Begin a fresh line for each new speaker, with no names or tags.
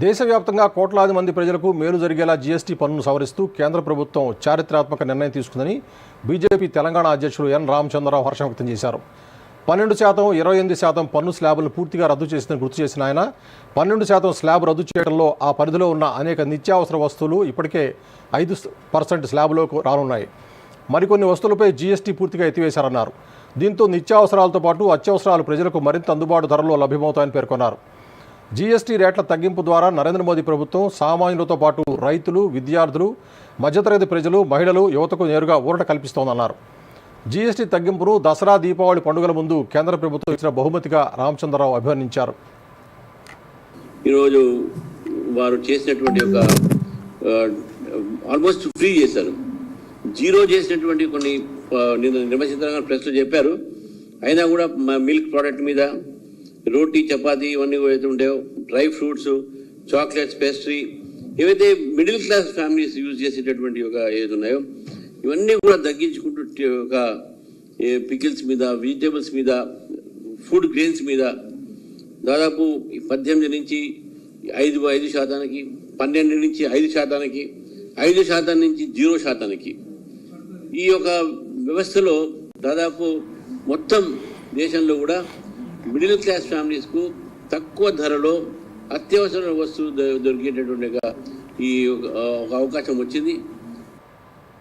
దేశవ్యాప్తంగా కోట్లాది మంది ప్రజలకు మేలు జరిగేలా జీఎస్టీ పన్నును సవరిస్తూ కేంద్ర ప్రభుత్వం చారిత్రాత్మక నిర్ణయం తీసుకుందని బీజేపీ తెలంగాణ అధ్యక్షుడు ఎన్ రామచంద్రరావు హర్షం వ్యక్తం చేశారు. పన్నెండు శాతం ఇరవై ఎనిమిది శాతం పన్ను స్లాబులను పూర్తిగా రద్దు చేసిందని గుర్తు చేసిన ఆయన పన్నెండు శాతం స్లాబ్ రద్దు చేయడంలో ఆ పరిధిలో ఉన్న అనేక నిత్యావసర వస్తువులు ఇప్పటికే ఐదు పర్సెంట్ స్లాబ్లోకి రానున్నాయి. మరికొన్ని వస్తువులపై జీఎస్టీ పూర్తిగా ఎత్తివేశారన్నారు. దీంతో నిత్యావసరాలతో పాటు అత్యవసరాలు ప్రజలకు మరింత అందుబాటు ధరలో లభ్యమవుతాయని పేర్కొన్నారు. జీఎస్టీ రేట్ల తగ్గింపు ద్వారా నరేంద్ర మోదీ ప్రభుత్వం సామాన్యులతో పాటు రైతులు విద్యార్థులు మధ్యతరగతి ప్రజలు మహిళలు యువతకు నేరుగా ఊరట కల్పిస్తోందన్నారు. జీఎస్టీ తగ్గింపును దసరా దీపావళి పండుగల ముందు కేంద్ర ప్రభుత్వం ఇచ్చిన బహుమతిగా రామచంద్రరావు అభివర్ణించారు.
ఈరోజు వారు చేసినటువంటి ఒక ఆల్మోస్ట్ ఫ్రీ చేశారు. జీరో చేసినటువంటి కొన్ని ఆ, ప్రెస్లో చెప్పారు. అయినా కూడా మిల్క్ ప్రోడక్ట్ మీద రోటీ చపాతీ ఇవన్నీ ఏవైతే డ్రై ఫ్రూట్స్ చాక్లెట్స్ పేస్ట్రీ ఏవైతే మిడిల్ క్లాస్ ఫ్యామిలీస్ యూజ్ చేసేటటువంటి ఒక ఏది ఉన్నాయో ఇవన్నీ కూడా తగ్గించుకుంటూ ఒక పికిల్స్ మీద వెజిటేబుల్స్ మీద ఫుడ్ గ్రెయిన్స్ మీద దాదాపు పద్దెనిమిది నుంచి ఐదు ఐదు శాతానికి పన్నెండు నుంచి ఐదు శాతానికి ఐదు శాతం నుంచి జీరో శాతానికి ఈ యొక్క వ్యవస్థలో దాదాపు మొత్తం దేశంలో కూడా మిడిల్ క్లాస్ ఫ్యామిలీస్కు తక్కువ ధరలో అత్యవసర వస్తువు దొ- దొరికేటటువంటి ఈ ఒక అవకాశం వచ్చింది.